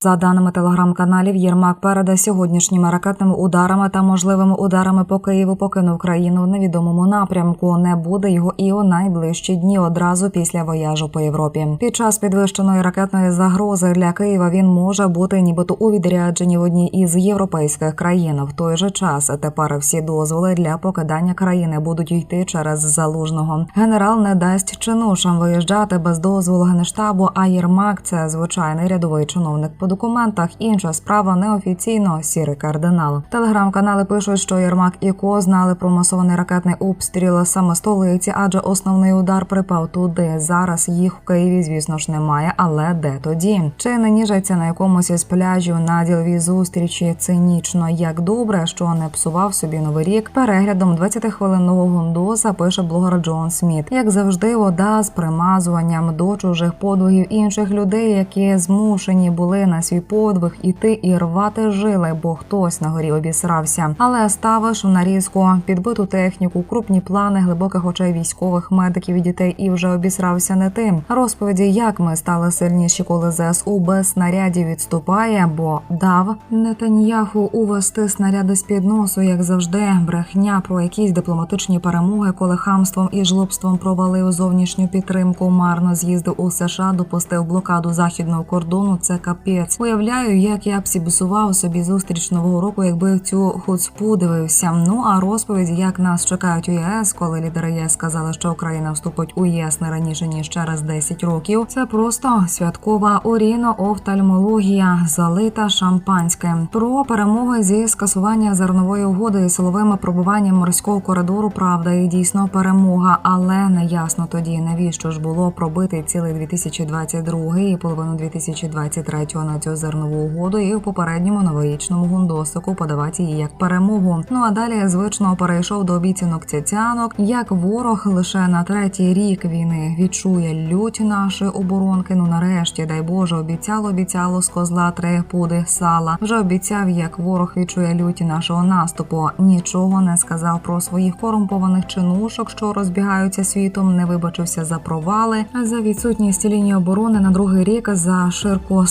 За даними телеграм-каналів, Єрмак перед сьогоднішніми ракетними ударами та можливими ударами по Києву покинув країну в невідомому напрямку. Не буде його і у найближчі дні одразу після вояжу по Європі. Під час підвищеної ракетної загрози для Києва він може бути нібито у відрядженні в одній із європейських країн. В той же час тепер всі дозволи для покидання країни будуть йти через залужного. Генерал не дасть чинушам виїжджати без дозволу генштабу. А Єрмак це звичайний рядовий чиновник по документах. Інша справа неофіційно сірий кардинал. Телеграм-канали пишуть, що Єрмак і Ко знали про масований ракетний обстріл саме столиці, адже основний удар припав туди. Зараз їх в Києві, звісно ж, немає. Але де тоді? Чи не ніжаться на якомусь із пляжів на діловій зустрічі цинічно? Як добре, що не псував собі новий рік переглядом 20-хвилинного гундоса, пише блогер Джон Сміт. Як завжди, вода з примазуванням до чужих подвигів інших людей, які змушені були на свій подвиг іти і рвати жили, бо хтось на горі обісрався. Але ставиш в нарізку підбиту техніку, крупні плани глибоких очей військових медиків і дітей, і вже обісрався не тим. Розповіді, як ми стали сильніші, коли ЗСУ без снарядів відступає, бо дав Нетаньяху увести снаряди з під носу, як завжди, брехня про якісь дипломатичні перемоги, коли хамством і жлобством провалив зовнішню підтримку. Марно з'їздив у США, допустив блокаду західного кордону. Це капець. Уявляю, як я б сібсував собі зустріч нового року, якби цю хуцпу дивився. Ну а розповіді, як нас чекають у ЄС, коли лідери ЄС сказали, що Україна вступить у ЄС не раніше ніж через 10 років. Це просто святкова оріно-офтальмологія, залита шампанським. Про перемоги зі скасування зернової угоди і силовими пробуванням морського коридору. Правда, і дійсно перемога, але не ясно тоді, навіщо ж було пробити цілий 2022 і половину 2023 на цю зернову угоду, і в попередньому новорічному гундосику подавати її як перемогу. Ну а далі звично перейшов до обіцянок цяцянок, як ворог лише на третій рік війни відчує лють нашої оборонки. Ну нарешті, дай Боже, обіцяло, обіцяло з козла три пуди сала. Вже обіцяв, як ворог відчує люті нашого наступу. Нічого не сказав про своїх корумпованих чинушок, що розбігаються світом. Не вибачився за провали, за відсутність лінії оборони на другий рік за ширку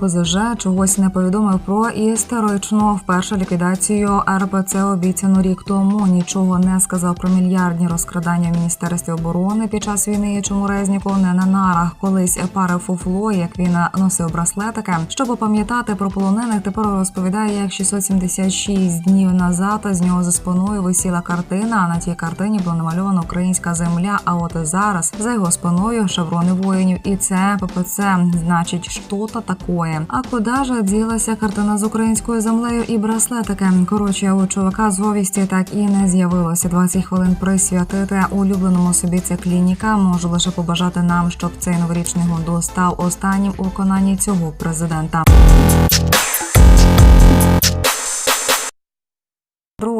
з Чогось не повідомив про історично вперше ліквідацію РПЦ обіцяну рік тому. Нічого не сказав про мільярдні розкрадання в міністерстві оборони під час війни. Чому Резніков не на нарах колись парив фуфло, як він носив браслетики. Щоб пам'ятати про полонених, тепер розповідає, як 676 днів назад з нього за спиною висіла картина. А на тій картині була намальована українська земля. А от зараз за його спиною шеврони воїнів, і це ППЦ значить що-то такое. А куди ж ділася картина з українською землею і браслетики? Коротше, у чувака з говісті так і не з'явилося. 20 хвилин присвятити улюбленому собі ця клініка. Можу лише побажати нам, щоб цей новорічний гондо став останнім у виконанні цього президента.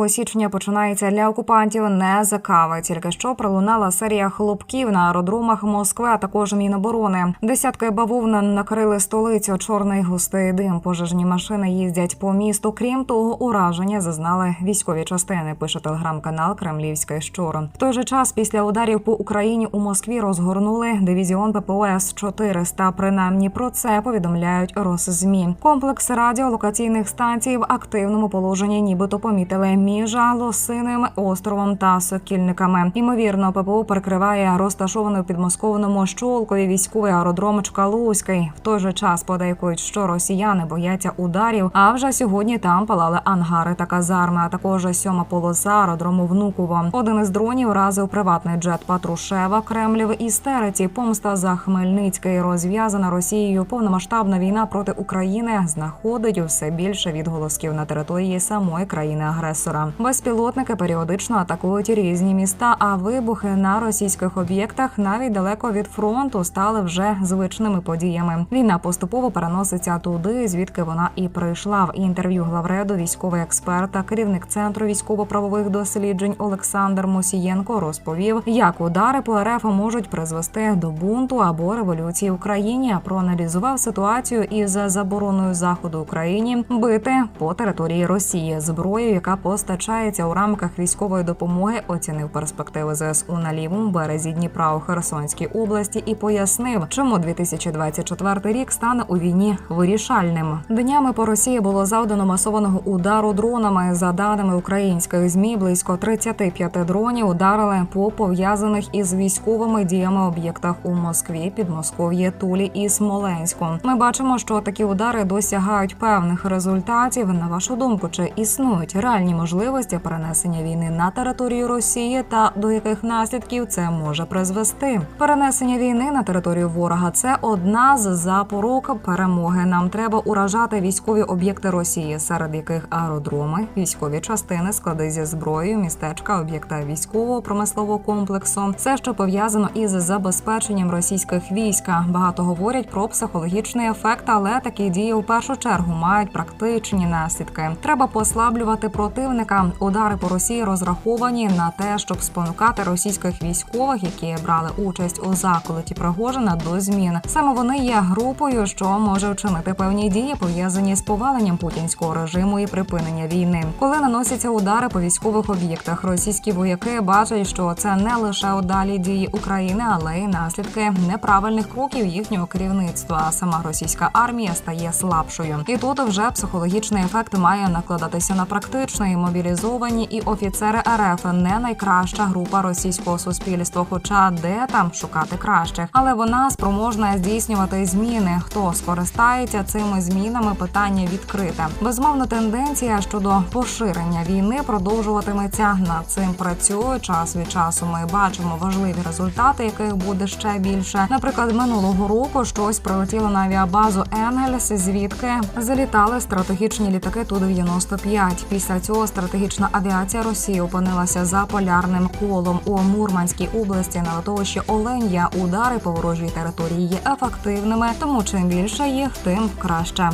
2 січня починається для окупантів не за кави. Тільки що пролунала серія хлопків на аеродромах Москви, а також Міноборони. Десятки бавовн накрили столицю. Чорний густий дим. Пожежні машини їздять по місту. Крім того, ураження зазнали військові частини. Пише телеграм-канал Кремлівський щур. В той же час після ударів по Україні у Москві розгорнули дивізіон ППО С-400. Принаймні про це повідомляють Росзмі. Комплекс радіолокаційних станцій в активному положенні, нібито помітили між Лосиним островом та Сокільниками. Ймовірно, ППО перекриває розташований у підмосковному щолкові військовий аеродром Чкалузький. В той же час подейкують, що росіяни бояться ударів. А вже сьогодні там палали ангари та казарми, а також сьома полоса аеродрому Внуково. Один із дронів разив приватний джет Патрушева Кремлів істериці. Помста за Хмельницький розв'язана Росією. Повномасштабна війна проти України знаходить все більше відголосків на території самої країни агресора. Безпілотники періодично атакують різні міста. А вибухи на російських об'єктах навіть далеко від фронту стали вже звичними подіями. Війна поступово переноситься туди, звідки вона і прийшла. В інтерв'ю главреду військовий експерт керівник центру військово-правових досліджень Олександр Мосієнко розповів, як удари по РФ можуть призвести до бунту або революції в Україні. Проаналізував ситуацію із забороною заходу Україні бити по території Росії зброєю, яка постає постачається у рамках військової допомоги, оцінив перспективи ЗСУ на лівому березі Дніпра у Херсонській області і пояснив, чому 2024 рік стане у війні вирішальним. Днями по Росії було завдано масованого удару дронами. За даними українських змі, близько 35 дронів ударили по пов'язаних із військовими діями об'єктах у Москві, Підмосков'ї, Тулі і Смоленську. Ми бачимо, що такі удари досягають певних результатів. На вашу думку, чи існують реальні можливості перенесення війни на територію Росії та до яких наслідків це може призвести? Перенесення війни на територію ворога це одна з запорук перемоги. Нам треба уражати військові об'єкти Росії, серед яких аеродроми, військові частини, склади зі зброєю, містечка, об'єкта військового промислового комплексу, все, що пов'язано із забезпеченням російських військ. Багато говорять про психологічний ефект, але такі дії у першу чергу мають практичні наслідки. Треба послаблювати противника. Удари по Росії розраховані на те, щоб спонукати російських військових, які брали участь у заколоті Пригожина, до змін. Саме вони є групою, що може вчинити певні дії, пов'язані з поваленням путінського режиму і припинення війни. Коли наносяться удари по військових об'єктах, російські вояки бачать, що це не лише удалі дії України, але й наслідки неправильних кроків їхнього керівництва. Сама російська армія стає слабшою. І тут вже психологічний ефект має накладатися на практичний мобілізовані і офіцери РФ не найкраща група російського суспільства. Хоча де там шукати кращих, але вона спроможна здійснювати зміни. Хто скористається цими змінами? Питання відкрите. Безмовно, тенденція щодо поширення війни продовжуватиметься. Над цим працює час від часу. Ми бачимо важливі результати, яких буде ще більше. Наприклад, минулого року щось прилетіло на авіабазу Енгельс, звідки залітали стратегічні літаки ту 95 Після цього стратегічна авіація Росії опинилася за полярним колом у Мурманській області на литовищі Оленя. Удари по ворожій території є ефективними, тому чим більше їх, тим краще.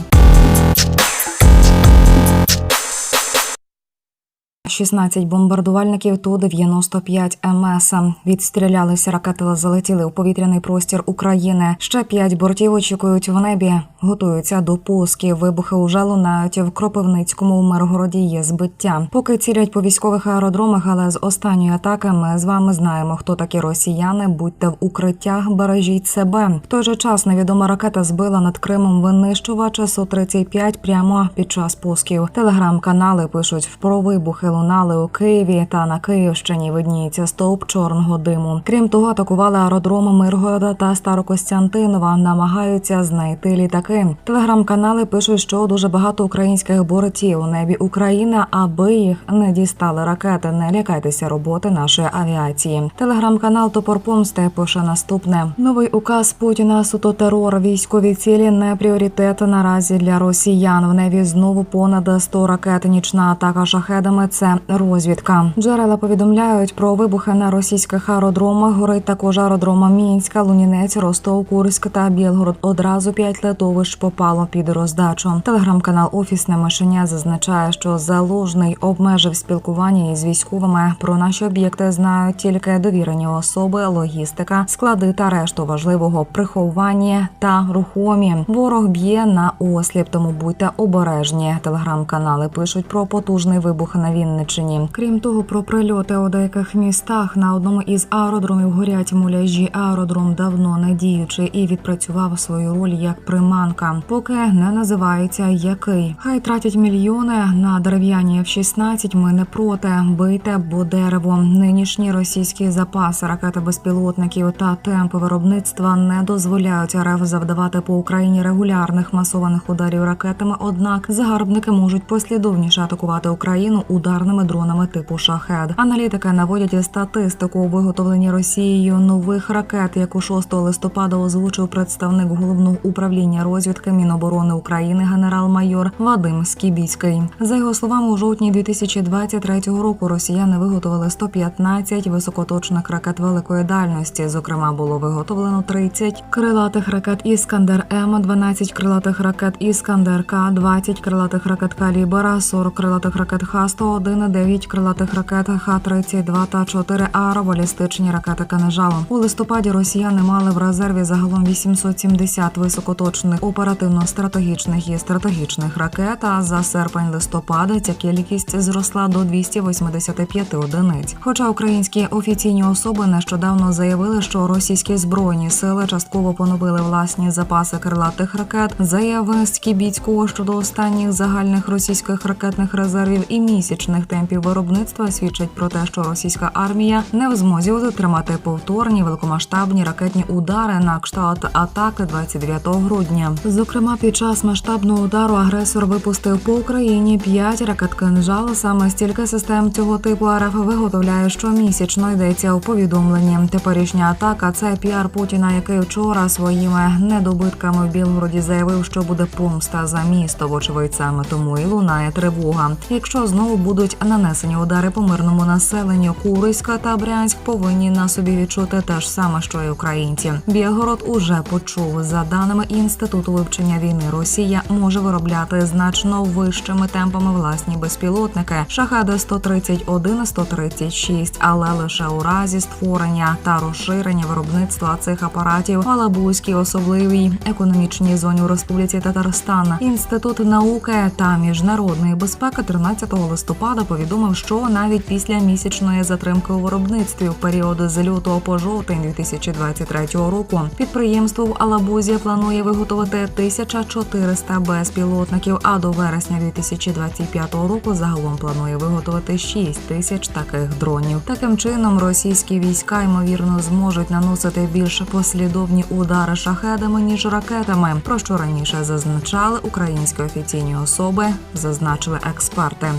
16 бомбардувальників Ту-95 МС відстрілялися ракети, залетіли у повітряний простір України. Ще п'ять бортів очікують в небі, готуються до пусків. Вибухи уже лунають в Кропивницькому у Миргороді. Є збиття. Поки цілять по військових аеродромах, але з останньої атаки ми з вами знаємо, хто такі росіяни. Будьте в укриттях, бережіть себе. В той же час невідома ракета збила над Кримом винищувача Су-35 прямо під час пусків. Телеграм-канали пишуть про вибухи лунали у Києві та на Київщині видніється стовп чорного диму. Крім того, атакували аеродроми Миргорода та Старокостянтинова. Намагаються знайти літаки. Телеграм-канали пишуть, що дуже багато українських бортів у небі України, аби їх не дістали ракети. Не лякайтеся роботи нашої авіації. Телеграм-канал Топор Помсти пише наступне: новий указ Путіна суто терор. Військові цілі не пріоритет наразі для росіян. В небі знову понад 100 ракет. Нічна атака шахедами. Це розвідка. Джерела повідомляють про вибухи на російських аеродромах. Горить також аеродрома Мінська, Лунінець, Ростов, Курськ та Білгород. Одразу п'ять летовищ попало під роздачу. Телеграм-канал Офісне мишеня зазначає, що залужний обмежив спілкування із військовими. Про наші об'єкти знають тільки довірені особи, логістика, склади та решту важливого приховання та рухомі. Ворог б'є на осліп, тому будьте обережні. Телеграм-канали пишуть про потужний вибух на Вінниччині. Крім того, про прильоти у деяких містах на одному із аеродромів горять муляжі. Аеродром давно не діючий і відпрацював свою роль як приманка, поки не називається який. Хай тратять мільйони на дерев'яні F-16, Ми не проти. Бийте бо дерево. Нинішні російські запаси ракети безпілотників та темпи виробництва не дозволяють РФ завдавати по Україні регулярних масованих ударів ракетами. Однак загарбники можуть послідовніше атакувати Україну ударними дронами типу шахед. Аналітики наводять статистику у виготовленні Росією нових ракет, яку 6 листопада озвучив представник головного управління розвідки Міноборони України генерал-майор Вадим Скібіцький. За його словами, у жовтні 2023 року росіяни виготовили 115 високоточних ракет великої дальності. Зокрема, було виготовлено 30 крилатих ракет Іскандер М, 12 крилатих ракет Іскандер К, 20 крилатих ракет Калібера, 40 крилатих ракет Х-101, частини 9 крилатих ракет Х-32 та 4 аеробалістичні ракети «Канежал». У листопаді росіяни мали в резерві загалом 870 високоточних оперативно-стратегічних і стратегічних ракет. А за серпень-листопада ця кількість зросла до 285 одиниць. Хоча українські офіційні особи нещодавно заявили, що російські збройні сили частково поновили власні запаси крилатих ракет, заяви Скібіцького щодо останніх загальних російських ракетних резервів і місячних темпів виробництва свідчать про те, що російська армія не в змозі утримати повторні великомасштабні ракетні удари на кшталт атаки 29 грудня. Зокрема, під час масштабного удару агресор випустив по Україні 5 ракет «Кинжал». Саме стільки систем цього типу РФ виготовляє щомісячно йдеться у повідомленні. Теперішня атака це піар Путіна, який вчора своїми недобитками в Білгороді заявив, що буде помста за місто. Вочевидь, саме тому і лунає тривога. Якщо знову будуть нанесені удари по мирному населенню, Куриська та Брянськ повинні на собі відчути те ж саме, що й українці. Білгород уже почув за даними інституту вивчення війни. Росія може виробляти значно вищими темпами власні безпілотники шахеди 131 136 але лише у разі створення та розширення виробництва цих апаратів в Алабузькій особливій економічній зоні у Республіці Татарстан. Інститут науки та міжнародної безпеки 13 листопада повідомив, що навіть після місячної затримки у виробництві в період з лютого по жовтень 2023 року підприємство в Алабузі планує виготовити 1400 безпілотників. А до вересня 2025 року загалом планує виготовити 6 тисяч таких дронів. Таким чином, російські війська ймовірно зможуть наносити більш послідовні удари шахедами ніж ракетами. Про що раніше зазначали українські офіційні особи, зазначили експерти.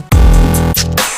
Bye.